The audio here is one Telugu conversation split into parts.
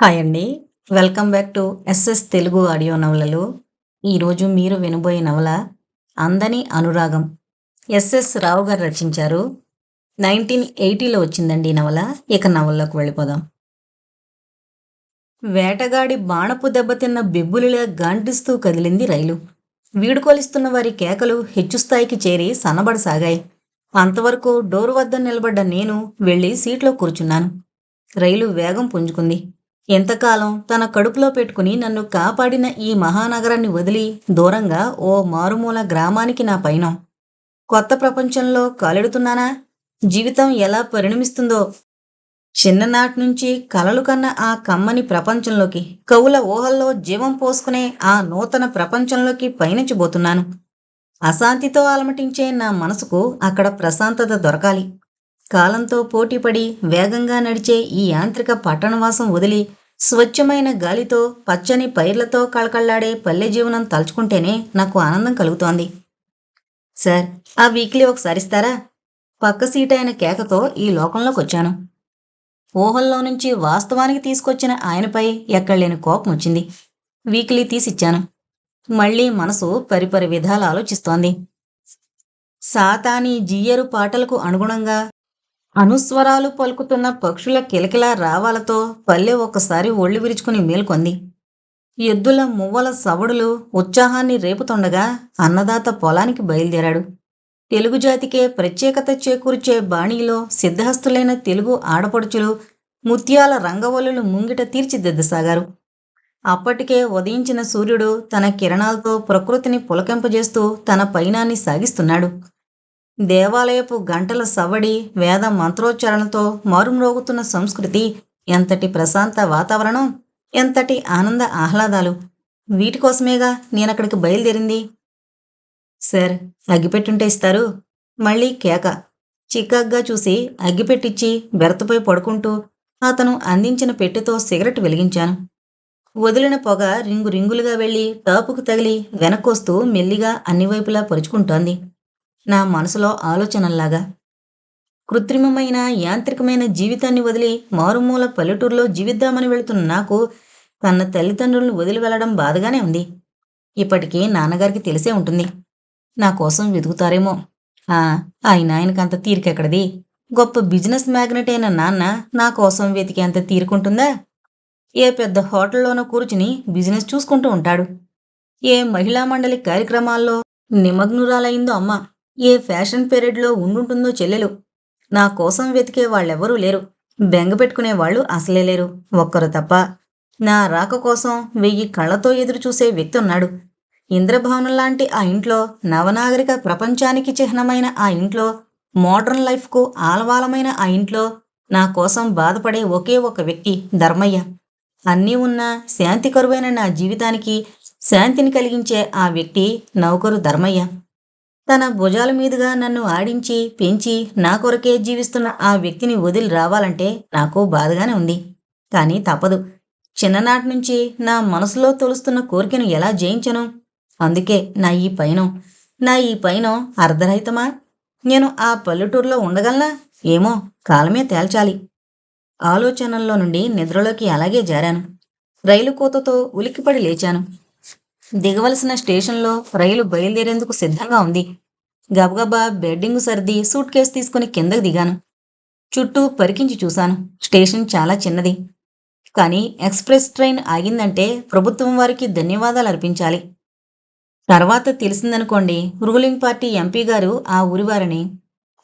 హాయ్ అండి. Welcome back to SS Telugu audio నవలలు. ఈరోజు మీరు వినబోయే నవల అందని అనురాగం. ఎస్ఎస్ రావు గారు రచించారు. నైన్టీన్ ఎయిటీలో వచ్చిందండి ఈ నవల. ఇక నవల్లోకి వెళ్ళిపోదాం. వేటగాడి బాణపు దెబ్బతిన్న బెబ్బులిలా గాంటిస్తూ కదిలింది రైలు. వీడుకోలిస్తున్న వారి కేకలు హెచ్చుస్థాయికి చేరి సన్నబడసాగాయి. అంతవరకు డోరు వద్ద నిలబడ్డ నేను వెళ్ళి సీట్లో కూర్చున్నాను. రైలు వేగం పుంజుకుంది. ఎంతకాలం తన కడుపులో పెట్టుకుని నన్ను కాపాడిన ఈ మహానగరాన్ని వదిలి దూరంగా ఓ మారుమూల గ్రామానికి నా పయనం. కొత్త ప్రపంచంలో కాలెడుతున్నానా? జీవితం ఎలా పరిణమిస్తుందో? చిన్ననాటి నుంచి కలలు కన్న ఆ కమ్మని ప్రపంచంలోకి కవుల ఊహల్లో జీవం పోసుకునే ఆ నూతన ప్రపంచంలోకి పయనించబోతున్నాను. అశాంతితో అలమటించే నా మనసుకు అక్కడ ప్రశాంతత దొరకాలి. కాలంతో పోటీపడి వేగంగా నడిచే ఈ యాంత్రిక పట్టణవాసం వదిలి స్వచ్ఛమైన గాలితో పచ్చని పైర్లతో కళకళ్ళాడే పల్లె జీవనం తలుచుకుంటేనే నాకు ఆనందం కలుగుతోంది. సార్ ఆ వీక్లీ ఒకసారి ఇస్తారా? పక్క సీట్ అయిన కేకతో ఈ లోకంలోకి వచ్చాను. ఊహల్లో నుంచి వాస్తవానికి తీసుకొచ్చిన ఆయనపై ఎక్కడలేని కోపం వచ్చింది. వీక్లీ తీసిచ్చాను. మళ్ళీ మనసు పరిపరి విధాలు ఆలోచిస్తోంది. సాతాని జీయరు పాటలకు అనుగుణంగా అనుస్వరాలు పలుకుతున్న పక్షుల కిలకిల రావాలతో పల్లె ఒక్కసారి ఒళ్ళు విరుచుకుని మేల్కొంది. ఎద్దుల మువ్వల సవడులు ఉత్సాహాన్ని రేపుతుండగా అన్నదాత పొలానికి బయలుదేరాడు. తెలుగు జాతికే ప్రత్యేకత చేకూర్చే బాణీలో సిద్ధహస్తులైన తెలుగు ఆడపడుచులు ముత్యాల రంగవల్లులు ముంగిట తీర్చిదిద్దసాగారు. అప్పటికే ఉదయించిన సూర్యుడు తన కిరణాలతో ప్రకృతిని పులకింపజేస్తూ తన పయనాన్ని సాగిస్తున్నాడు. దేవాలయపు గంటల సవడి వేద మంత్రోచ్చారణతో మారుమ్రోగుతున్న సంస్కృతి ఎంతటి ప్రశాంత వాతావరణం ఎంతటి ఆనంద ఆహ్లాదాలు. వీటి కోసమేగా నేనక్కడికి బయలుదేరింది. సార్ అగ్గిపెట్టుంటే ఇస్తారు. మళ్ళీ కేక. చికాగ్గా చూసి అగ్గిపెట్టిచ్చి బెరతపై పడుకుంటూ అతను అందించిన పెట్టెతో సిగరెట్ వెలిగించాను. వదిలిన పొగ రింగు రింగులుగా వెళ్ళి టాపుకు తగిలి వెనక్కొస్తూ మెల్లిగా అన్ని వైపులా పరుచుకుంటోంది. నా మనసులో ఆలోచనల్లాగా. కృత్రిమమైన యాంత్రికమైన జీవితాన్ని వదిలి మారుమూల పల్లెటూరులో జీవిద్దామని వెళుతున్న నాకు తన తల్లిదండ్రులను వదిలి వెళ్ళడం బాధగానే ఉంది. ఇప్పటికీ నాన్నగారికి తెలిసే ఉంటుంది. నా కోసం వెతుకుతారేమో. ఆయన ఆయనకంత తీరికెక్కడిది గొప్ప బిజినెస్ మ్యాగ్నెట్ అయిన నాన్న నా కోసం వెతికేంత తీరుకుంటుందా? ఏ పెద్ద హోటల్లోనో కూర్చుని బిజినెస్ చూసుకుంటూ ఉంటాడు. ఏ మహిళా మండలి కార్యక్రమాల్లో నిమగ్నురాలైందో అమ్మ. ఏ ఫ్యాషన్ పీరియడ్లో ఉండుంటుందో చెల్లెలు. నా కోసం వెతికే వాళ్ళెవరూ లేరు. బెంగ పెట్టుకునే వాళ్ళు అసలే లేరు. ఒక్కరు తప్ప. నా రాక కోసం వెయ్యి కళ్ళతో ఎదురు చూసే వ్యక్తి ఉన్నాడు ఇంద్రభవనం లాంటి ఆ ఇంట్లో నవనాగరిక ప్రపంచానికి చిహ్నమైన ఆ ఇంట్లో మోడర్న్ లైఫ్కు ఆలవాలమైన ఆ ఇంట్లో నా కోసం బాధపడే ఒకే ఒక వ్యక్తి ధర్మయ్య. అన్నీ ఉన్న శాంతి కరువైన నా జీవితానికి శాంతిని కలిగించే ఆ వ్యక్తి నౌకరు ధర్మయ్య. తన భుజాల మీదుగా నన్ను ఆడించి పెంచి నా కొరకే జీవిస్తున్న ఆ వ్యక్తిని వదిలి రావాలంటే నాకు బాధగానే ఉంది. కానీ తప్పదు. చిన్ననాటి నుంచి నా మనసులో తొలుస్తున్న కోరికను ఎలా జయించను? అందుకే నా ఈ పయనం. నా ఈ పయనం అర్ధరహితమా? నేను ఆ పల్లెటూరులో ఉండగలనా? ఏమో కాలమే తేల్చాలి. ఆలోచనల్లో నుండి నిద్రలోకి అలాగే జారాను. రైలు కోతతో ఉలిక్కిపడి లేచాను. దిగవలసిన స్టేషన్లో రైలు బయలుదేరేందుకు సిద్ధంగా ఉంది. గబగబా బెడ్డింగ్ సర్ది సూట్ కేసు తీసుకుని కిందకు దిగాను. చుట్టూ పరికించి చూశాను. స్టేషన్ చాలా చిన్నది. కానీ ఎక్స్ప్రెస్ ట్రైన్ ఆగిందంటే ప్రభుత్వం వారికి ధన్యవాదాలు అర్పించాలి. తర్వాత తెలిసిందనుకోండి రూలింగ్ పార్టీ ఎంపీ గారు ఆ ఊరివారని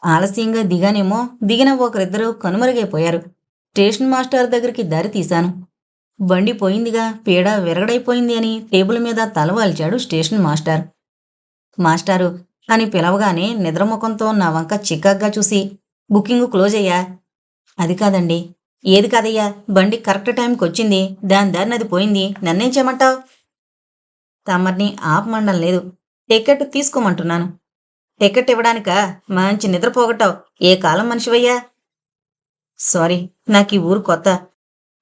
ఆలస్యంగా దిగానేమో దిగిన ఒకరిద్దరూ కనుమరుగైపోయారు. స్టేషన్ మాస్టర్ దగ్గరికి దారి తీశాను. బండి పోయిందిగా పీడ విరగడైపోయింది అని టేబుల్ మీద తలవాల్చాడు స్టేషన్ మాస్టర్. మాస్టారు అని పిలవగానే నిద్రముఖంతో నా వంక చికాగ్గా చూసి బుకింగ్ క్లోజ్ అయ్యా. అది కాదండి. ఏది కాదయ్యా? బండి కరెక్ట్ టైంకి వచ్చింది దాని దారిని అది పోయింది. నన్నేం చేయమంటావు? తమర్ని ఆపమండం లేదు. టికెట్ తీసుకోమంటున్నాను. టికెట్ ఇవ్వడానికా? మంచి నిద్ర పోగొట్టావు. ఏ కాలం మనిషివయ్యా? సారీ నాకు ఈ ఊరు కొత్త.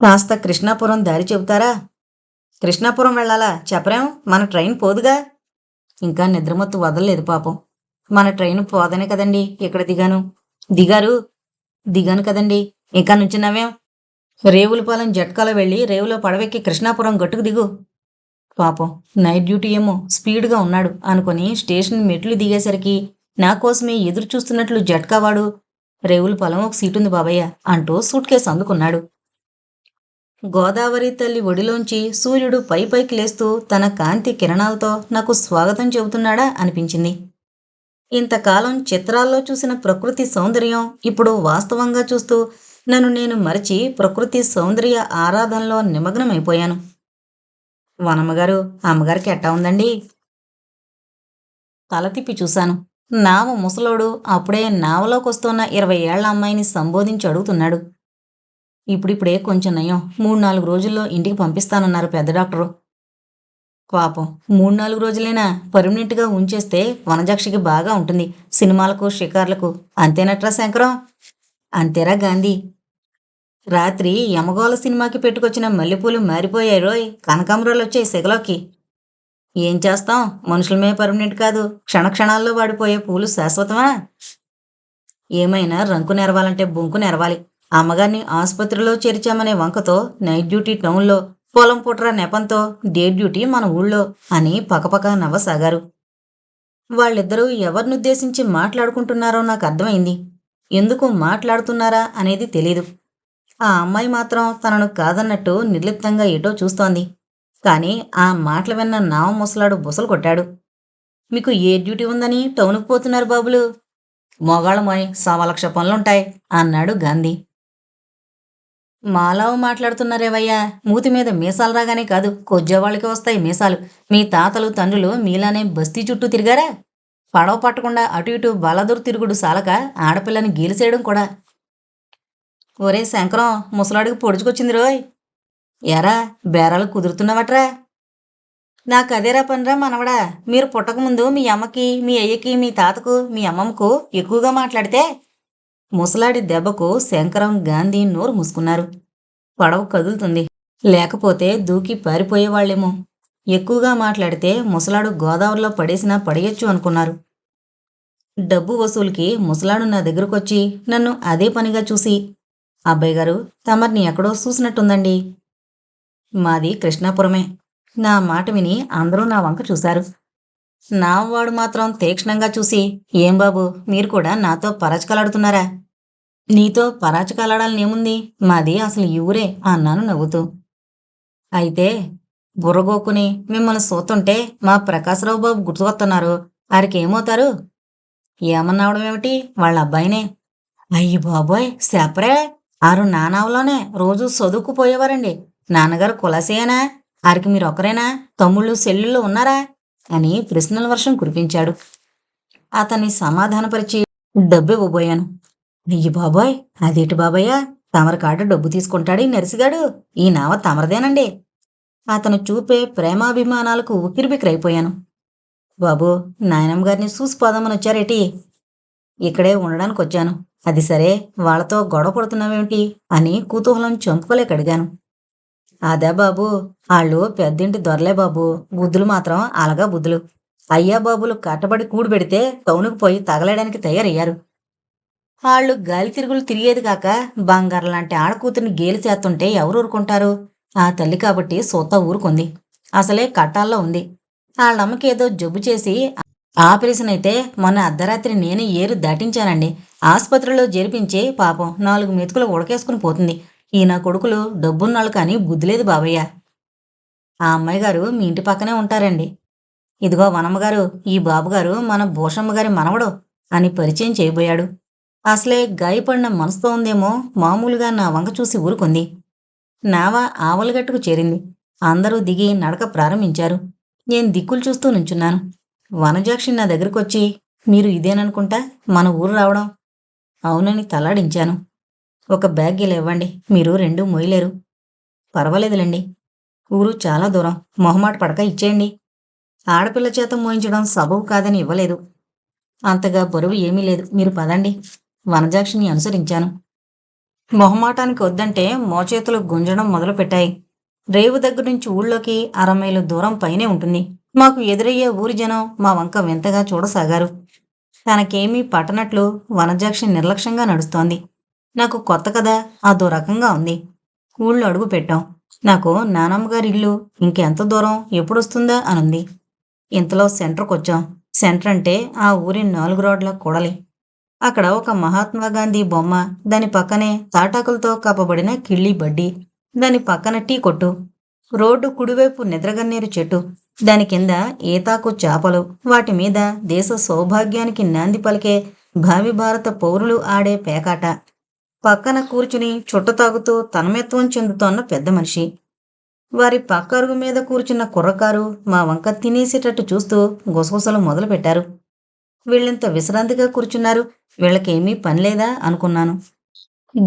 కాస్త కృష్ణాపురం దారి చెబుతారా? కృష్ణాపురం వెళ్ళాలా? చెప్పరేం? మన ట్రైన్ పోదుగా? ఇంకా నిద్రమత్తు వదలలేదు పాపం. మన ట్రైన్ పోదనే కదండి ఇక్కడ దిగాను. దిగారు? దిగాను కదండి. ఇంకా నుంచున్నావేం? రేవులపాలెం జట్కాలో వెళ్ళి రేవులో పడవెక్కి కృష్ణాపురం గట్టుకు దిగు. పాపం నైట్ డ్యూటీ ఏమో స్పీడ్గా ఉన్నాడు అనుకుని స్టేషన్ మెట్లు దిగేసరికి నా కోసమే ఎదురు చూస్తున్నట్లు జట్కావాడు రేవులపాలెం ఒక సీటుంది బాబయ్య అంటూ సూట్ కేసు అందుకున్నాడు. గోదావరి తల్లి ఒడిలోంచి సూర్యుడు పై పైకి లేస్తూ తన కాంతి కిరణాలతో నాకు స్వాగతం చెబుతున్నాడా అనిపించింది. ఇంతకాలం చిత్రాల్లో చూసిన ప్రకృతి సౌందర్యం ఇప్పుడు వాస్తవంగా చూస్తూ నన్ను నేను మరచి ప్రకృతి సౌందర్య ఆరాధనలో నిమగ్నమైపోయాను. వనమ్మగారు అమ్మగారికి ఎట్టా ఉందండి? తల తిప్పి చూశాను. నావ ముసలోడు అప్పుడే నావలోకొస్తున్న ఇరవై ఏళ్ళ అమ్మాయిని సంబోధించి అడుగుతున్నాడు. ఇప్పుడిప్పుడే కొంచెం నయం. మూడు నాలుగు రోజుల్లో ఇంటికి పంపిస్తానన్నారు పెద్ద డాక్టరు. పాపం. మూడు నాలుగు రోజులైనా పర్మనెంట్గా ఉంచేస్తే వనజక్షికి బాగా ఉంటుంది. సినిమాలకు షికార్లకు. అంతేనట్రా శంకరం? అంతేరా గాంధీ? రాత్రి యమగోళ సినిమాకి పెట్టుకొచ్చిన మల్లెపూలు మారిపోయాయి రోయ్. కనకాంబరాలు వచ్చాయి సెగలోకి. ఏం చేస్తాం? మనుషులమే పర్మనెంట్ కాదు. క్షణక్షణాల్లో వాడిపోయే పూలు శాశ్వతమా? ఏమైనా రంకు నెరవాలంటే బొంకు నెరవాలి. అమ్మగారిని ఆసుపత్రిలో చేర్చామనే వంకతో నైట్ డ్యూటీ టౌన్లో పొలం పుట్ర నెపంతో డే డ్యూటీ మన ఊళ్ళో అని పకపక నవ్వసాగారు. వాళ్ళిద్దరూ ఎవరినుద్దేశించి మాట్లాడుకుంటున్నారో నాకు అర్థమైంది. ఎందుకు మాట్లాడుతున్నారా అనేది తెలీదు. ఆ అమ్మాయి మాత్రం తనను కాదన్నట్టు నిర్లిప్తంగా ఎటో చూస్తోంది. కానీ ఆ మాటలు విన్న నావ ముసలాడు బుసలు కొట్టాడు. మీకు ఏ డ్యూటీ ఉందని టౌన్కు పోతున్నారు బాబులు? మొగాళ్ళమోయ్ సవా లక్ష పనులుంటాయి అన్నాడు గాంధీ. మాలావు మాట్లాడుతున్నారేవయ్యా? మూతి మీద మీసాలు రాగానే కాదు కొజ్జవాళ్ళకి వస్తాయి మీసాలు. మీ తాతలు తండ్రులు మీలానే బస్తీ చుట్టూ తిరిగారా? పడవ పట్టకుండా అటు ఇటు బలదురు తిరుగుడు సాలక ఆడపిల్లని గీలిసేయడం కూడా. ఒరే శంకరం ముసలాడికి పొడుచుకొచ్చింది రోయ్. ఎరా బేరాలు కుదురుతున్నావట్రా? నాకు అదేరా పనిరా మనవడా? మీరు పుట్టకముందు మీ అమ్మకి మీ అయ్యకి మీ తాతకు మీ అమ్మమ్మకు ఎక్కువగా మాట్లాడితే ముసలాడి దెబ్బకు శంకరం గాంధీ నోరు మూసుకున్నారు. పడవ కదులుతుంది. లేకపోతే దూకి పారిపోయేవాళ్ళేమో ఎక్కువగా మాట్లాడితే ముసలాడు గోదావరిలో పడేసినా పడేయొచ్చు అనుకున్నారు. డబ్బు వసూలుకి ముసలాడు నా దగ్గరకొచ్చి నన్ను అదే పనిగా చూసి అబ్బాయి గారు తమర్ని ఎక్కడో చూసినట్టుందండి. మాది కృష్ణాపురమే. నా మాట విని అందరూ నా వంక చూశారు. నా వాడు మాత్రం తీక్షణంగా చూసి ఏం బాబు మీరు కూడా నాతో పరాచకాలాడుతున్నారా? నీతో పరాచకాలాడాలనేముంది మాది అసలు ఈ ఊరే అన్నాను నవ్వుతూ. అయితే బుర్రగోక్కుని మిమ్మల్ని చూస్తుంటే మా ప్రకాశరావు బాబు గుర్తుకొస్తున్నారు. వారికి ఏమవుతారు ఏమన్నావడం ఏమిటి? వాళ్ళ అబ్బాయినే. అయ్యి బాబోయ్ సెపరే! ఆరు నానావలోనే రోజు చదువుకుపోయేవారండి నాన్నగారు కులసేనా? ఆరికి మీరు ఒకరేనా తమ్ముళ్ళు సెల్లుళ్ళు ఉన్నారా? అని ప్రశ్నల వర్షం కురిపించాడు. అతన్ని సమాధానపరిచి డబ్బు ఇవ్వబోయాను. నెయ్యి బాబాయ్ అదేటి బాబాయ్య? తమరి కాట డబ్బు తీసుకుంటాడు ఈ ఈ నావ తమరదేనండి. అతను చూపే ప్రేమాభిమానాలకు ఉక్కిరిబిక్కిరైపోయాను. బాబు నాయనమ్మ గారిని చూసి పోదామని వచ్చారేటి ఇక్కడే ఉండడానికి వచ్చాను అది సరే వాళ్ళతో గొడవ పడుతున్నావేమిటి? అని కుతూహలం చంపుకోలేక అడిగాను. అదే బాబు వాళ్ళు పెద్దింటి దొరలే బాబు. బుద్ధులు మాత్రం అలగా బుద్ధులు. అయ్యా బాబులు కట్టబడి కూడి పెడితే టౌనుకు పోయి తగలేయడానికి తయారయ్యారు. వాళ్ళు గాలి తిరుగులు తిరిగేది కాక బంగారం లాంటి ఆడకూతురిని గేలి చేస్తుంటే ఎవరు ఊరుకుంటారు? ఆ తల్లి కాబట్టి సొత్త ఊరుకుంది. అసలే కట్టాల్లో ఉంది. వాళ్ళమ్మకి ఏదో జబ్బు చేసి ఆపరేషన్ అయితే మొన్న అర్ధరాత్రి నేనే ఏరు దాటించానండి. ఆసుపత్రిలో జరిపించి పాపం నాలుగు మెతుకులు ఉడకేసుకుని పోతుంది. ఈ నా కొడుకులు డబ్బున్నాళ్ళు కానీ బుద్ధి లేదు బాబయ్య. ఆ అమ్మాయి గారు మీ ఇంటి పక్కనే ఉంటారండి. ఇదిగో వనమ్మగారు ఈ బాబుగారు మన భూషమ్మ గారి మనవడు అని పరిచయం చేయబోయాడు. అసలే గాయపడిన మనసుతో ఉందేమో మామూలుగా నా వంక చూసి ఊరుకుంది. నావ ఆవలగట్టుకు చేరింది. అందరూ దిగి నడక ప్రారంభించారు. నేను దిక్కులు చూస్తూ నుంచున్నాను. వనజాక్షి నా దగ్గరకొచ్చి మీరు ఇదేననుకుంటా? మన ఊరు రావడం? అవునని తలాడించాను. ఒక బ్యాగ్ ఇలా ఇవ్వండి. మీరు రెండు మొయ్యలేరు. పర్వాలేదులేండి. ఊరు చాలా దూరం. మొహమాట పడక ఇచ్చేయండి. ఆడపిల్ల చేత మోయించడం సబబు కాదని ఇవ్వలేదు. అంతగా బరువు ఏమీ లేదు. మీరు పదండి. వనజాక్షిని అనుసరించాను. మొహమాటానికి వద్దంటే మోచేతులు గుంజడం మొదలుపెట్టాయి. రేవు దగ్గర నుంచి ఊళ్ళోకి అరమైలు దూరం పైనే ఉంటుంది. మాకు ఎదురయ్యే ఊరి జనం మా వంక వింతగా చూడసాగారు. తనకేమీ పట్టనట్లు వనజాక్షి నిర్లక్ష్యంగా నడుస్తోంది. నాకు కొత్త కదా అదో రకంగా ఉంది. ఊళ్ళో అడుగు పెట్టాం. నాకు నానమ్మగారి ఇల్లు ఇంకెంత దూరం ఎప్పుడొస్తుందా? అనుంది. ఇంతలో సెంటర్కి వచ్చాం సెంటర్ అంటే ఆ ఊరి నాలుగు రోడ్ల కూడలి. అక్కడ ఒక మహాత్మా గాంధీ బొమ్మ దాని పక్కనే తాటాకులతో కప్పబడిన కిళ్ళి బడ్డి దాని పక్కన టీ కొట్టు రోడ్డు కుడివైపు నిద్రగన్నేరు చెట్టు దాని కింద ఏతాకు చేపలు వాటి మీద దేశ సౌభాగ్యానికి నాంది పలికే భావి భారత పౌరులు ఆడే పేకాట. పక్కన కూర్చుని చుట్ట తాగుతూ తన్మయత్వం చెందుతోన్న పెద్ద మనిషి. వారి పక్క అరుగు మీద కూర్చున్న కుర్రకారు మా వంక తినేసేటట్టు చూస్తూ గుసగుసలు మొదలుపెట్టారు. వీళ్ళింత విశ్రాంతిగా కూర్చున్నారు? వీళ్ళకేమీ పని లేదా? అనుకున్నాను.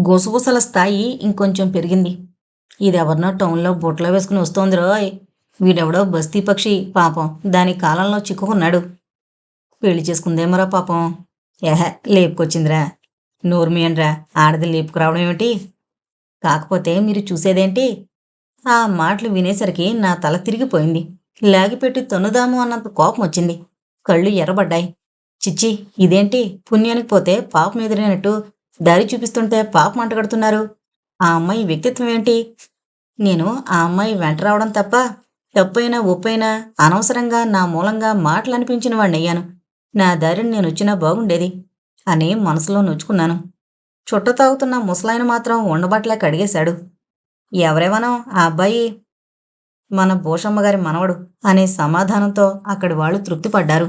గుసగుసల స్థాయి ఇంకొంచెం పెరిగింది. ఇదెవరినో టౌన్లో బుట్టలో వేసుకుని వస్తోంది రోయ్. వీడెవడో బస్తీ పక్షి పాపం. దాని కాలంలో చిక్కుకున్నాడు. పెళ్ళి చేసుకుందేమరా పాపం. ఏహ లేపుకొచ్చిందిరా. నోర్మియన్రా ఆడది లేపుకురావడం ఏమిటి? కాకపోతే మీరు చూసేదేంటి? ఆ మాటలు వినేసరికి నా తల తిరిగిపోయింది. లాగిపెట్టి తన్నుదాము అన్నంత కోపం వచ్చింది. కళ్ళు ఎర్రబడ్డాయి. చిచ్చి ఇదేంటి? పుణ్యానికి పోతే పాపం ఎదిరినట్టు దారి చూపిస్తుంటే పాపం అంటగడుతున్నారు. ఆ అమ్మాయి వ్యక్తిత్వం ఏంటి? నేను ఆ అమ్మాయి వెంట రావడం తప్ప తప్పైనా ఒప్పైనా అనవసరంగా నా మూలంగా మాటలు అనిపించిన వాడినయ్యాను నా దారిని నేను వచ్చినా బాగుండేది. అని మనసులో నొచ్చుకున్నాను. చుట్ట తాగుతున్న ముసలాయన మాత్రం ఉండబట్లే కడిగేశాడు ఎవరేమనో ఆ అబ్బాయి మన భూషమ్మ గారి మనవడు అనే సమాధానంతో అక్కడి వాళ్ళు తృప్తిపడ్డారు.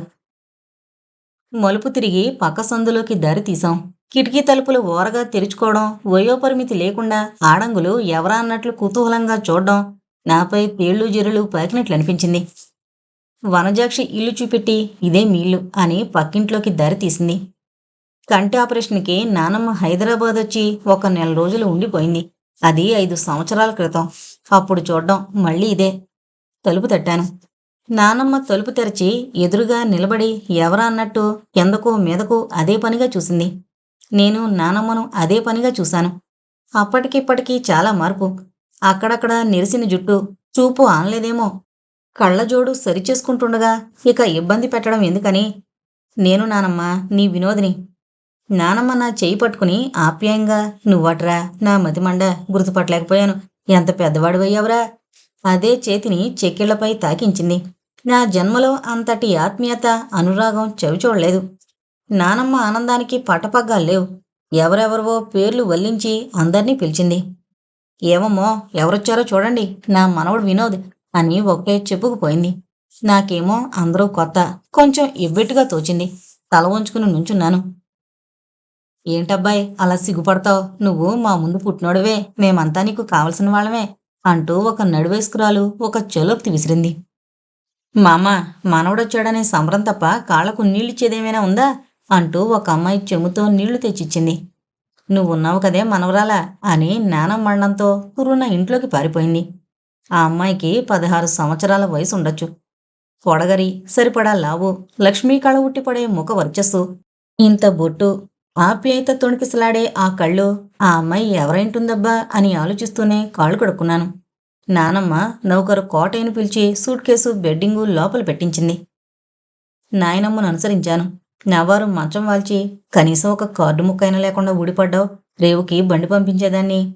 మలుపు తిరిగి పక్క సందులోకి దారి తీశాం. కిటికీ తలుపులు ఓరగా తెరుచుకోవడం వయోపరిమితి లేకుండా ఆడంగులు ఎవరా అన్నట్లు కుతూహలంగా చూడడం నాపై పేళ్ళు జిరులు పాకినట్లు అనిపించింది. వనజాక్షి ఇల్లు చూపెట్టి ఇదే మీళ్ళు అని పక్కింట్లోకి దారి తీసింది. కంటి ఆపరేషన్కి నానమ్మ హైదరాబాద్ వచ్చి ఒక నెల రోజులు ఉండిపోయింది. అది ఐదు సంవత్సరాల క్రితం. అప్పుడు చూడ్డం మళ్ళీ ఇదే. తలుపు తట్టాను. నానమ్మ తలుపు తెరచి ఎదురుగా నిలబడి ఎవరా అన్నట్టు కిందకు మీదకు అదే పనిగా చూసింది. నేను నానమ్మను అదే పనిగా చూశాను. అప్పటికిప్పటికీ చాలా మార్పు. అక్కడక్కడ నిరిసిన జుట్టు చూపు ఆనలేదేమో. కళ్ళజోడు సరిచేసుకుంటుండగా ఇక ఇబ్బంది పెట్టడం ఎందుకని? నేను నానమ్మ నీ వినోదిని నానమ్మ నా చేయి పట్టుకుని ఆప్యాయంగా నువ్వట్రా నా మతిమండ గుర్తుపట్టలేకపోయాను. ఎంత పెద్దవాడివయ్యావురా? అదే చేతిని చెక్కిళ్ళపై తాకించింది. నా జన్మలో అంతటి ఆత్మీయత అనురాగం చవిచూడలేదు నానమ్మ ఆనందానికి పటపగ్గాలు లేవు. ఎవరెవరివో పేర్లు వల్లించి అందర్నీ పిలిచింది. ఏమమ్మో ఎవరొచ్చారో చూడండి నా మనవడు వినోద్ అని ఒకే చెప్పుకుపోయింది నాకేమో అందరూ కొత్త కొంచెం ఇవ్వెట్టుగా తోచింది. తల వంచుకుని నుంచున్నాను. ఏంటబ్బాయ్ అలా సిగ్గుపడతావు? నువ్వు మా ముందు పుట్టినోడవే. మేమంతా నీకు కావలసిన వాళ్ళమే. అంటూ ఒక నడువేసుకురాలు ఒక చలోక్తి విసిరింది. మామ మనవడొచ్చాడనే సంబరం తప్ప కాళ్ళకు నీళ్ళిచ్చేదేమైనా ఉందా? అంటూ ఒక అమ్మాయి చెముతో నీళ్ళు తెచ్చిచ్చింది. నువ్వున్నావు కదే మనవరాలా? అని నానమ్మండంతో కురున్న ఇంట్లోకి పారిపోయింది. ఆ అమ్మాయికి పదహారు సంవత్సరాల వయసు ఉండొచ్చు పొడగరి సరిపడా లావు. లక్ష్మీ కళ ఉట్టిపడే ముఖ వర్చస్సు. ఇంత బొట్టు ఆప్యాయత తొణికిసలాడే ఆ కళ్ళు ఆ అమ్మాయి ఎవరైంటుందబ్బా అని ఆలోచిస్తూనే కాళ్ళు కడుక్కున్నాను. నానమ్మ నౌకరు కోటైన పిలిచి సూట్ కేసు బెడ్డింగు లోపల పెట్టించింది. నాయనమ్మను అనుసరించాను. నవ్వారు మంచం వాల్చి కనీసం ఒక కార్డు ముక్కైనా లేకుండా ఊడిపడ్డావు. రేవుకి బండి పంపించేదాన్ని.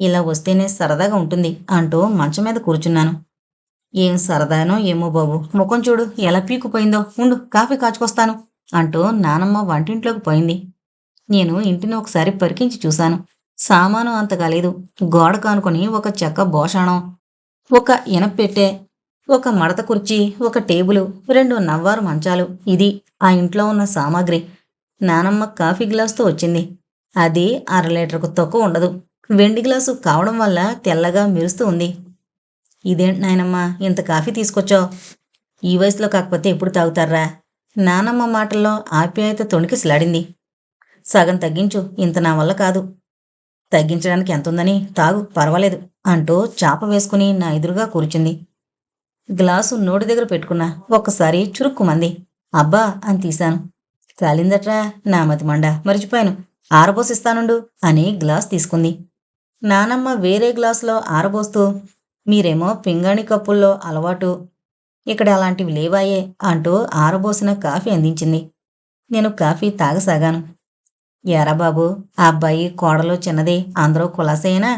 ఇలా వస్తేనే సరదాగా ఉంటుంది అంటూ మంచం మీద కూర్చున్నాను. ఏం సరదానో ఏమో బాబు. ముఖం చూడు ఎలా పీకుపోయిందో. ఉండు కాఫీ కాచుకొస్తాను. అంటూ నానమ్మ వంటింట్లోకి పోయింది. నేను ఇంటిని ఒకసారి పరికించి చూశాను. సామాను అంతగా లేదు గోడ కానుకొని ఒక చెక్క భోషాణం ఒక ఇనపెట్టె ఒక మడత కుర్చీ ఒక టేబుల్ రెండు నవ్వారు మంచాలు. ఇది ఆ ఇంట్లో ఉన్న సామాగ్రి. నానమ్మ కాఫీ గ్లాసుతో వచ్చింది. అది అర లీటర్కు తక్కువ ఉండదు. వెండి గ్లాసు కావడం వల్ల తెల్లగా మెరుస్తూ ఉంది. ఇదేంటి నాయనమ్మ ఇంత కాఫీ తీసుకొచ్చావు? ఈ వయసులో కాకపోతే ఎప్పుడు తాగుతారా? నానమ్మ మాటల్లో ఆప్యాయత తొణికిసలాడింది. సగం తగ్గించు ఇంత నా వల్ల కాదు. తగ్గించడానికి ఎంతుందని తాగు పర్వాలేదు అంటూ చాప వేసుకుని నా ఎదురుగా కూర్చుంది. గ్లాసు నోటి దగ్గర పెట్టుకున్నా ఒక్కసారి చురుక్కుమంది అబ్బా అని తీశాను. చాలిందట్రా నా మతి మండ మర్చిపోయాను. ఆరబోసిస్తానుండు అని గ్లాస్ తీసుకుంది. నానమ్మ వేరే గ్లాసులో ఆరబోస్తూ మీరేమో పింగాణి కప్పుల్లో అలవాటు ఇక్కడ అలాంటివి లేవాయే అంటూ ఆరబోసిన కాఫీ అందించింది. నేను కాఫీ తాగసాగాను. ఎరా బాబు ఆ అబ్బాయి కోడలు చిన్నది అందరూ కులాసేనా?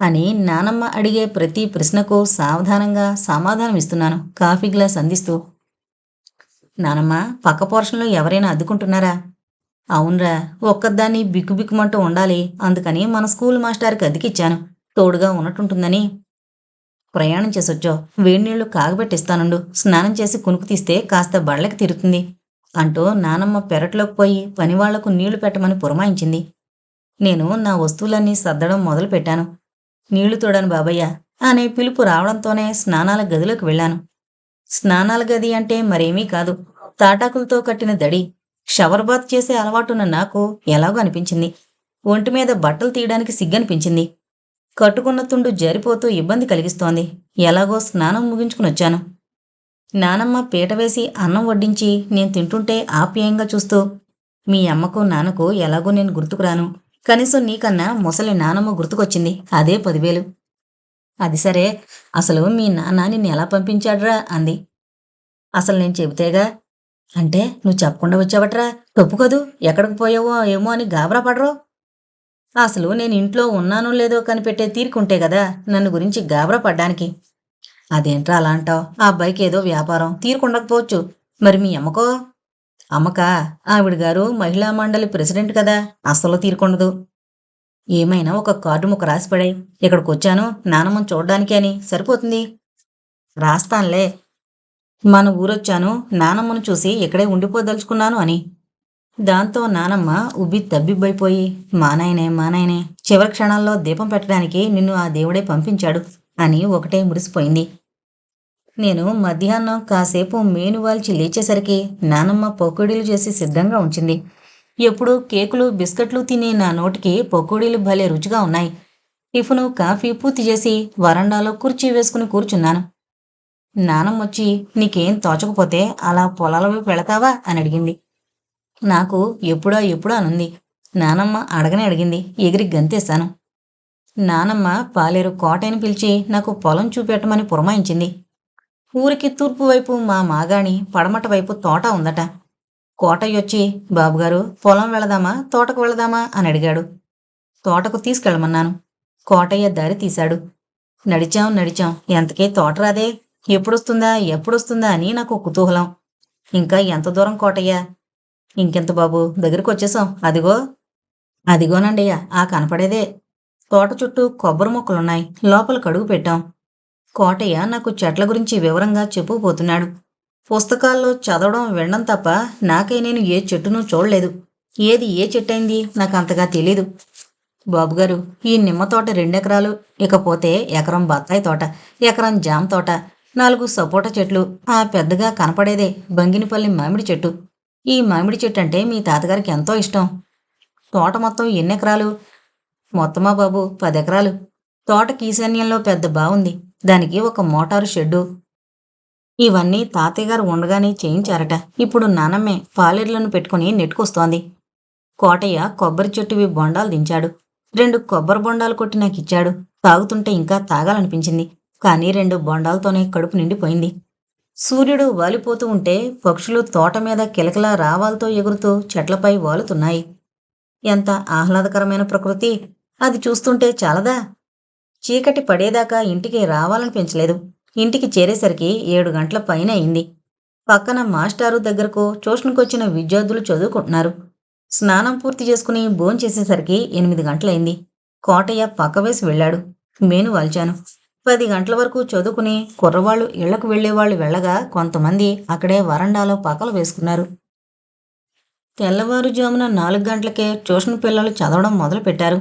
అని నానమ్మ అడిగే ప్రతి ప్రశ్నకు సావధానంగా సమాధానం ఇస్తున్నాను కాఫీ గ్లాస్ అందిస్తూ. నానమ్మ పక్క పోర్షన్లో ఎవరైనా అద్దుకుంటున్నారా? అవునరా ఒక్కదాన్ని బిక్కుబిక్కుమంటూ ఉండాలి అందుకని మన స్కూల్ మాస్టర్కి అద్దెకిచ్చాను తోడుగా ఉన్నట్టుంటుందని. ప్రయాణం చేసొచ్చో. వేడి కాగబెట్టిస్తానుండు. స్నానం చేసి కునుకు తీస్తే కాస్త బళ్ళకి తిరుగుతుంది. అంటూ నానమ్మ పెరట్లోకి పోయి పనివాళ్ళకు నీళ్ళు పెట్టమని పురమాయించింది. నేను నా వస్తువులన్నీ సర్దడం మొదలుపెట్టాను. నీళ్ళు తోడాను బాబయ్య. అనే పిలుపు రావడంతోనే స్నానాల గదిలోకి వెళ్ళాను. స్నానాల గది అంటే మరేమీ కాదు. తాటాకులతో కట్టిన దడి. షవర్ బాత్ చేసే అలవాటున్న నాకు ఎలాగో అనిపించింది. ఒంటి మీద బట్టలు తీయడానికి సిగ్గనిపించింది. కట్టుకున్న తుండు జారిపోతూ ఇబ్బంది కలిగిస్తోంది. ఎలాగో స్నానం ముగించుకుని వచ్చాను. నానమ్మ పీట వేసి అన్నం వడ్డించి నేను తింటుంటే ఆప్యాయంగా చూస్తూ మీ అమ్మకు నాన్నకు ఎలాగో నేను గుర్తుకురాను. కనీసం నీకన్నా ముసలి నానమ్మ గుర్తుకొచ్చింది. అదే పదివేలు. అది సరే. అసలు మీ నాన్న నిన్ను ఎలా పంపించాడ్రా? అంది. అసలు నేను చెబితేగా? అంటే నువ్వు చెప్పకుండా వచ్చావట్రా. తప్పు కదూ? ఎక్కడికి పోయావో ఏమో అని గాబరా పడరు? అసలు నేను ఇంట్లో ఉన్నానో లేదో కనిపెట్టే తీరుకుంటే కదా నన్ను గురించి గాబరా పడ్డానికి అదేంట్రా అలా అంటావు? ఆ అబ్బాయికి ఏదో వ్యాపారం తీరుకుండకపోవచ్చు. మరి మీ అమ్మకో? అమ్మకా ఆవిడ గారు మహిళా మండలి ప్రెసిడెంట్ కదా అస్సలు తీరుకుండదు. ఏమైనా ఒక కార్డు ముక్క రాసిపడాయి ఇక్కడికి వచ్చాను నానమ్మను చూడ్డానికి అని. సరిపోతుంది. రాస్తానులే. మన ఊరొచ్చాను నానమ్మను చూసి ఇక్కడే ఉండిపోదలుచుకున్నాను అని. దాంతో నానమ్మ ఉబ్బి తబ్బిబ్బైపోయి మానాయనే మానాయనే చివరి క్షణాల్లో దీపం పెట్టడానికి నిన్ను ఆ దేవుడే పంపించాడు అని ఒకటే మురిసిపోయింది. నేను మధ్యాహ్నం కాసేపు మేను వాల్చి లేచేసరికి నానమ్మ పకోడీలు చేసి సిద్ధంగా ఉంచింది. ఎప్పుడు కేకులు బిస్కెట్లు తినే నా నోటికి పకోడీలు భలే రుచిగా ఉన్నాయి. టిఫిను కాఫీ పూర్తి చేసి వరండాలో కుర్చీ వేసుకుని కూర్చున్నాను. నానమ్మొచ్చి నీకేం తోచకపోతే అలా పొలాల వైపు వెళతావా? అని అడిగింది. నాకు ఎప్పుడో ఎప్పుడో అనుంది నానమ్మ అడగనే అడిగింది. ఎగిరి గంతేశాను నానమ్మ పాలేరు కోటని పిలిచి నాకు పొలం చూపెట్టమని పురమాయించింది. ఊరికి తూర్పు వైపు మా మాగాణి పడమట వైపు తోట ఉందట. కోటయ్యొచ్చి బాబుగారు పొలం వెళదామా? తోటకు వెళదామా? అని అడిగాడు. తోటకు తీసుకెళ్ళమన్నాను. కోటయ్య దారి తీశాడు. నడిచాం నడిచాం. ఎంతకే తోట రాదే? ఎప్పుడొస్తుందా? ఎప్పుడొస్తుందా? అని నాకు కుతూహలం. ఇంకా ఎంత దూరం కోటయ్య? ఇంకెంత బాబు? దగ్గరికి వచ్చేసాం అదిగో అదిగోనండియ్య ఆ కనపడేదే. తోట చుట్టూ కొబ్బరి మొక్కలున్నాయి. లోపల కడుగు పెట్టాం. కోటయ్య నాకు చెట్ల గురించి వివరంగా చెప్పుపోతున్నాడు పుస్తకాల్లో చదవడం వినడం తప్ప నాకై నేను ఏ చెట్టును చూడలేదు. ఏది ఏ చెట్టు అయింది నాకు అంతగా తెలీదు. బాబుగారు ఈ నిమ్మ తోట రెండెకరాలు. ఇకపోతే ఎకరం బత్తాయి తోట ఎకరం జామ తోట నాలుగు సపోటా చెట్లు. ఆ పెద్దగా కనపడేదే బంగినిపల్లి మామిడి చెట్టు. ఈ మామిడి చెట్టు అంటే మీ తాతగారికి ఎంతో ఇష్టం. తోట మొత్తం ఎన్ని ఎకరాలు? మొత్తమా బాబు? పది ఎకరాలు. తోటకి ఈశాన్యంలో పెద్ద బావుంది దానికి ఒక మోటారు షెడ్డు. ఇవన్నీ తాతయ్య గారు ఉండగానే చేయించారట. ఇప్పుడు నానమ్మే పాలేర్లను పెట్టుకుని నెట్టుకొస్తోంది. కోటయ్య కొబ్బరి చెట్టువి బొండాలు దించాడు. రెండు కొబ్బరి బొండాలు కొట్టి నాకు ఇచ్చాడు తాగుతుంటే ఇంకా తాగాలనిపించింది. కానీ రెండు బొండాలతోనే కడుపు నిండిపోయింది. సూర్యుడు వాలిపోతూ ఉంటే పక్షులు తోట మీద కిలకిలా రావాలతో ఎగురుతూ చెట్లపై వాలుతున్నాయి. ఎంత ఆహ్లాదకరమైన ప్రకృతి! అది చూస్తుంటే చాలదా? చీకటి పడేదాకా ఇంటికి రావాలనిపించలేదు. ఇంటికి చేరేసరికి ఏడు గంటల పైన అయింది. పక్కన మాస్టారు దగ్గరకు ట్యూషన్కొచ్చిన విద్యార్థులు చదువుకుంటున్నారు. స్నానం పూర్తి చేసుకుని భోంచేసేసరికి ఎనిమిది గంటలైంది. కోటయ్య పక్కవేసి వెళ్ళాడు. మేను వాల్చాను. పది గంటల వరకు చదువుకుని కుర్రవాళ్ళు ఇళ్ళకు వెళ్ళేవాళ్ళు వెళ్ళగా కొంతమంది అక్కడే వరండాలో పకలు వేసుకున్నారు. తెల్లవారుజామున నాలుగు గంటలకే ట్యూషన్ పిల్లలు చదవడం మొదలుపెట్టారు.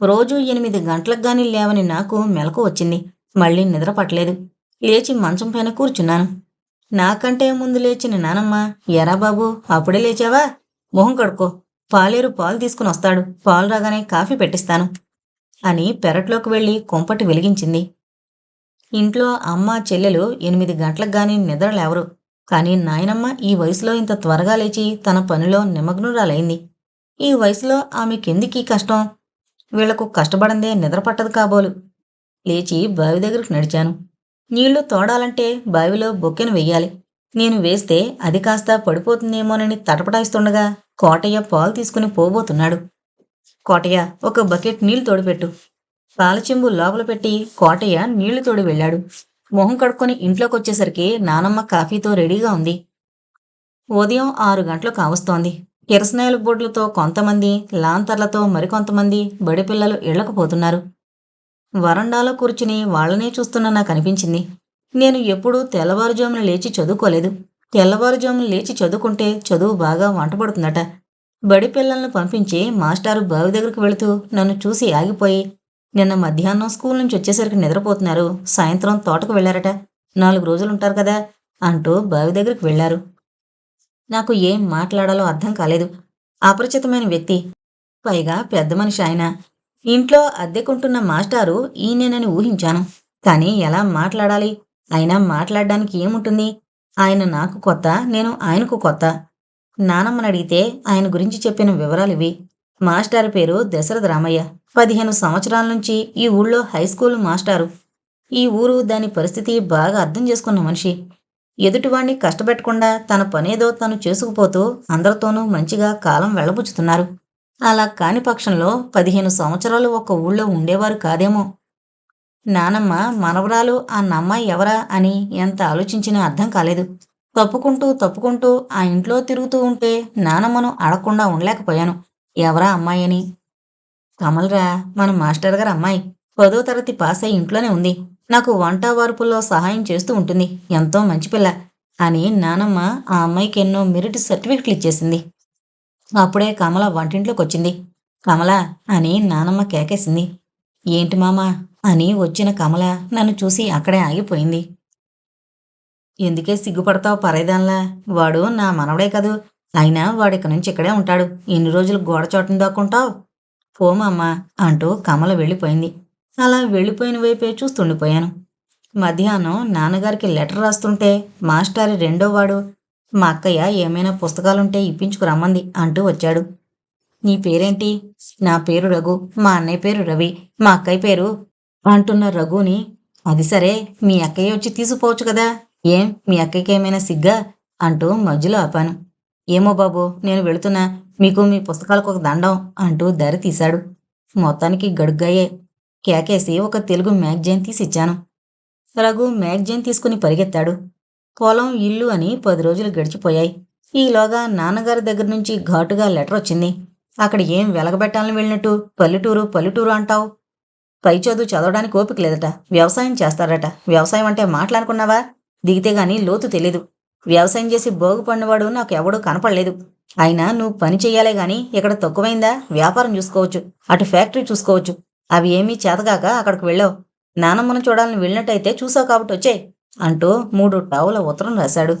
రోజు ఎనిమిది గంటలకు గాని లేవని నాకు మెలకు వచ్చింది. మళ్ళీ నిద్ర పట్టలేదు. లేచి మంచం పైన కూర్చున్నాను. నాకంటే ముందు లేచిన నానమ్మ ఎరా బాబు అప్పుడే లేచావా? మొహం కడుకో పాలేరు పాలు తీసుకుని వస్తాడు. పాలు రాగానే కాఫీ పెట్టిస్తాను అని పెరట్లోకి వెళ్ళి కొంపటి వెలిగించింది. ఇంట్లో అమ్మ చెల్లెలు ఎనిమిది గంటలకు కానీ నిద్రలేవరు కానీ నాయనమ్మ ఈ వయసులో ఇంత త్వరగా లేచి తన పనిలో నిమగ్నురాలైంది. ఈ వయసులో ఆమెకెందుకీ కష్టం? వీళ్ళకు కష్టపడందే నిద్ర పట్టదు కాబోలు. లేచి బావి దగ్గరకు నడిచాను. నీళ్ళు తోడాలంటే బావిలో బొక్కెను వెయ్యాలి. నేను వేస్తే అది కాస్త పడిపోతుందేమోనని తటపటాయిస్తుండగా కోటయ్య పాలు తీసుకుని పోబోతున్నాడు. కోటయ్య ఒక బకెట్ నీళ్ళు తోడిపెట్టు. పాలచెంబు లోపల పెట్టి కోటయ్య నీళ్ళు తోడి వెళ్ళాడు. మొహం కడుక్కొని ఇంట్లోకి వచ్చేసరికి నానమ్మ కాఫీతో రెడీగా ఉంది. ఉదయం ఆరు గంటలు కావస్తోంది. కిరసనాయల బోర్డులతో కొంతమంది లాంతర్లతో మరికొంతమంది బడి పిల్లలు ఇళ్ళకు పోతున్నారు వరండాలో కూర్చుని వాళ్ళనే చూస్తున్న నాకు అనిపించింది. నేను ఎప్పుడూ తెల్లవారుజామున లేచి చదువుకోలేదు. తెల్లవారుజామున లేచి చదువుకుంటే చదువు బాగా వంటపడుతుందట. బడి పిల్లలను పంపించి మాస్టారు బావి దగ్గరకు వెళుతూ నన్ను చూసి ఆగిపోయి నిన్న మధ్యాహ్నం స్కూల్ నుంచి వచ్చేసరికి నిద్రపోతున్నారు. సాయంత్రం తోటకు వెళ్ళారట నాలుగు రోజులు ఉంటారు కదా అంటూ బావి దగ్గరికి వెళ్ళారు నాకు ఏం మాట్లాడాలో అర్థం కాలేదు. అపరిచితమైన వ్యక్తి పైగా పెద్ద మనిషి ఆయన. ఇంట్లో అద్దెకుంటున్న మాస్టారు ఈయనేనని ఊహించాను. కానీ ఎలా మాట్లాడాలి? అయినా మాట్లాడడానికి ఏముంటుంది? ఆయన నాకు కొత్త నేను ఆయనకు కొత్త. నానమ్మని అడిగితే ఆయన గురించి చెప్పిన వివరాలు ఇవి మాస్టర్ పేరు దశరథ రామయ్య. పదిహేను సంవత్సరాల నుంచి ఈ ఊళ్ళో హై స్కూల్ మాస్టారు. ఈ ఊరు దాని పరిస్థితి బాగా అర్థం చేసుకున్న మనిషి. ఎదుటివాణ్ణి కష్టపెట్టకుండా తన పనేదో తను చేసుకుపోతూ అందరితోనూ మంచిగా కాలం వెళ్ళబుచ్చుతున్నారు. అలా కాని పక్షంలో పదిహేను సంవత్సరాలు ఒక ఊళ్ళో ఉండేవారు కాదేమో. నానమ్మ మనవరాలు ఆ నమ్మాయి ఎవరా అని ఎంత ఆలోచించినా అర్థం కాలేదు. తప్పుకుంటూ తప్పుకుంటూ ఆ ఇంట్లో తిరుగుతూ ఉంటే నానమ్మను అడగకుండా ఉండలేకపోయాను. ఎవరా అమ్మాయి అని కమల్రా మన మాస్టర్ గారు అమ్మాయి పదో తరగతి పాస్ అయి ఇంట్లోనే ఉంది. నాకు వంట వార్పుల్లో సహాయం చేస్తూ ఉంటుంది. ఎంతో మంచి పిల్ల. అని నానమ్మ ఆ అమ్మాయికి ఎన్నో మెరిట్ సర్టిఫికెట్లు ఇచ్చేసింది. అప్పుడే కమల వంటింట్లోకి వచ్చింది. కమల అని నానమ్మ కేకేసింది. ఏంటి మామా? అని వచ్చిన కమల నన్ను చూసి అక్కడే ఆగిపోయింది. ఎందుకే సిగ్గుపడతావు పరేదాన్లా వాడు నా మనవడే కదూ? అయినా వాడిక నుంచి ఇక్కడే ఉంటాడు. ఎన్ని రోజులు గోడ చోటను దాక్కుంటావు? పోమమ్మా అంటూ కమల వెళ్ళిపోయింది. అలా వెళ్ళిపోయిన వైపే చూస్తుండిపోయాను. మధ్యాహ్నం నాన్నగారికి లెటర్ రాస్తుంటే మాస్టారి రెండో వాడు మా అక్కయ్య ఏమైనా పుస్తకాలుంటే ఇప్పించుకురమ్మంది అంటూ వచ్చాడు. నీ పేరేంటి? నా పేరు రఘు. మా అన్నయ్య పేరు రవి. మా అక్కయ్య పేరు అంటున్న రఘుని అది సరే మీ అక్కయ్య వచ్చి తీసుకుపోవచ్చు కదా. ఏం? మీ అక్కయ్యకి ఏమైనా సిగ్గా? అంటూ మధ్యలో ఆపాను. ఏమో బాబు నేను వెళుతున్నా. మీకు మీ పుస్తకాలకు ఒక దండం అంటూ దారి తీశాడు. మొత్తానికి గడుగ్గాయే. కేకేసి ఒక తెలుగు మ్యాగజైన్ తీసిచ్చాను రఘు మ్యాగజైన్ తీసుకుని పరిగెత్తాడు. పొలం ఇల్లు అని పది రోజులు గడిచిపోయాయి. ఈలోగా నాన్నగారి దగ్గర నుంచి ఘాటుగా లెటర్ వచ్చింది. అక్కడ ఏం వెలగబెట్టాలని వెళ్ళినట్టు? పల్లెటూరు పల్లెటూరు అంటావు? పై చదువు చదవడానికి ఓపిక లేదట. వ్యవసాయం చేస్తారట. వ్యవసాయం అంటే మాట్లాడుకున్నావా దిగితే గాని లోతు తెలీదు. వ్యవసాయం చేసి బాగుపడినవాడు నాకు ఎవడూ కనపడలేదు. అయినా నువ్వు పని చెయ్యాలే గాని ఇక్కడ తక్కువైందా? వ్యాపారం చూసుకోవచ్చు. అటు ఫ్యాక్టరీ చూసుకోవచ్చు. అవి ఏమీ చేతగాక అక్కడికి వెళ్ళావు. నానమ్మను చూడాలని వెళ్ళినట్టయితే చూసావు కాబట్టి వచ్చే అంటూ మూడు టావుల ఉత్తరం రాశాడు.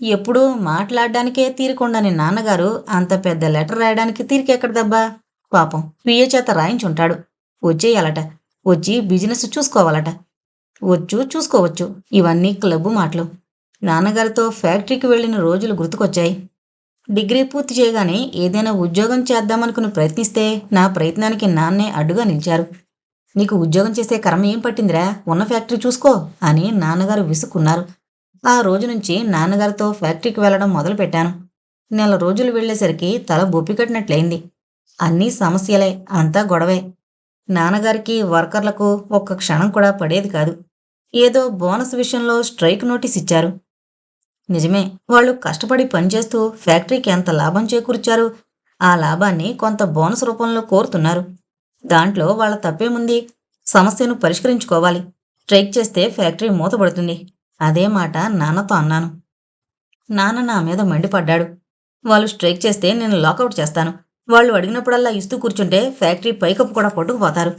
ఎప్పుడూ మాట్లాడడానికే తీరికుండాని నాన్నగారు అంత పెద్ద లెటర్ రాయడానికి తీరికెక్కడదబ్బా పాపం పిఏ చేత రాయించుంటాడు. వచ్చేయాలట వచ్చి బిజినెస్ చూసుకోవాలట. వచ్చు చూసుకోవచ్చు. ఇవన్నీ క్లబ్బు మాటలు. నాన్నగారితో ఫ్యాక్టరీకి వెళ్ళిన రోజులు గుర్తుకొచ్చాయి. డిగ్రీ పూర్తి చేయగానే ఏదైనా ఉద్యోగం చేద్దామనుకుని ప్రయత్నిస్తే నా ప్రయత్నానికి నాన్నే అడ్డుగా నిలిచారు. నీకు ఉద్యోగం చేసే కర్మ ఏం పట్టిందిరా? ఉన్న ఫ్యాక్టరీ చూసుకో అని నాన్నగారు విసుక్కున్నారు. ఆ రోజు నుంచి నాన్నగారితో ఫ్యాక్టరీకి వెళ్ళడం మొదలుపెట్టాను. నెల రోజులు వెళ్ళేసరికి తల బొప్పికట్టినట్లయింది అన్నీ సమస్యలే అంతా గొడవే. నాన్నగారికి వర్కర్లకు ఒక్క క్షణం కూడా పడేది కాదు. ఏదో బోనస్ విషయంలో స్ట్రైక్ నోటీస్ ఇచ్చారు. నిజమే వాళ్ళు కష్టపడి పనిచేస్తూ ఫ్యాక్టరీకి ఎంత లాభం చేకూర్చారు? ఆ లాభాన్ని కొంత బోనస్ రూపంలో కోరుతున్నారు. దాంట్లో వాళ్ళ తప్పేముంది? సమస్యను పరిష్కరించుకోవాలి. స్ట్రైక్ చేస్తే ఫ్యాక్టరీ మూతపడుతుంది. అదే మాట నాన్నతో అన్నాను. నాన్న నా మీద మండిపడ్డాడు. వాళ్ళు స్ట్రైక్ చేస్తే నేను లాకౌట్ చేస్తాను. వాళ్ళు అడిగినప్పుడల్లా ఇస్తూ కూర్చుంటే ఫ్యాక్టరీ పైకప్పు కూడా పట్టుకుపోతారు.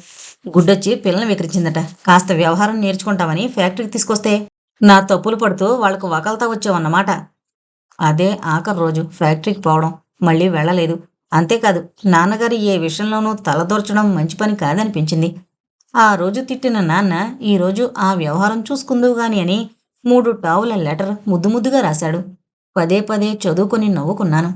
గుడ్డొచ్చి పిల్లని వికరించిందట కాస్త వ్యవహారం నేర్చుకుంటామని ఫ్యాక్టరీకి తీసుకొస్తే నా తప్పులు పడుతూ వాళ్ళకు వకల్తా వచ్చావన్నమాట. అదే ఆఖరి రోజు ఫ్యాక్టరీకి పోవడం మళ్ళీ వెళ్ళలేదు. అంతేకాదు నాన్నగారు ఏ విషయంలోనూ తలదోర్చడం మంచి పని కాదనిపించింది. ఆ రోజు తిట్టిన నాన్న ఈరోజు ఆ వ్యవహారం చూసుకుందువు గాని అని మూడు టావుల లెటర్ ముద్దు ముద్దుగా రాశాడు. పదే పదే చదువుకొని నవ్వుకున్నాను.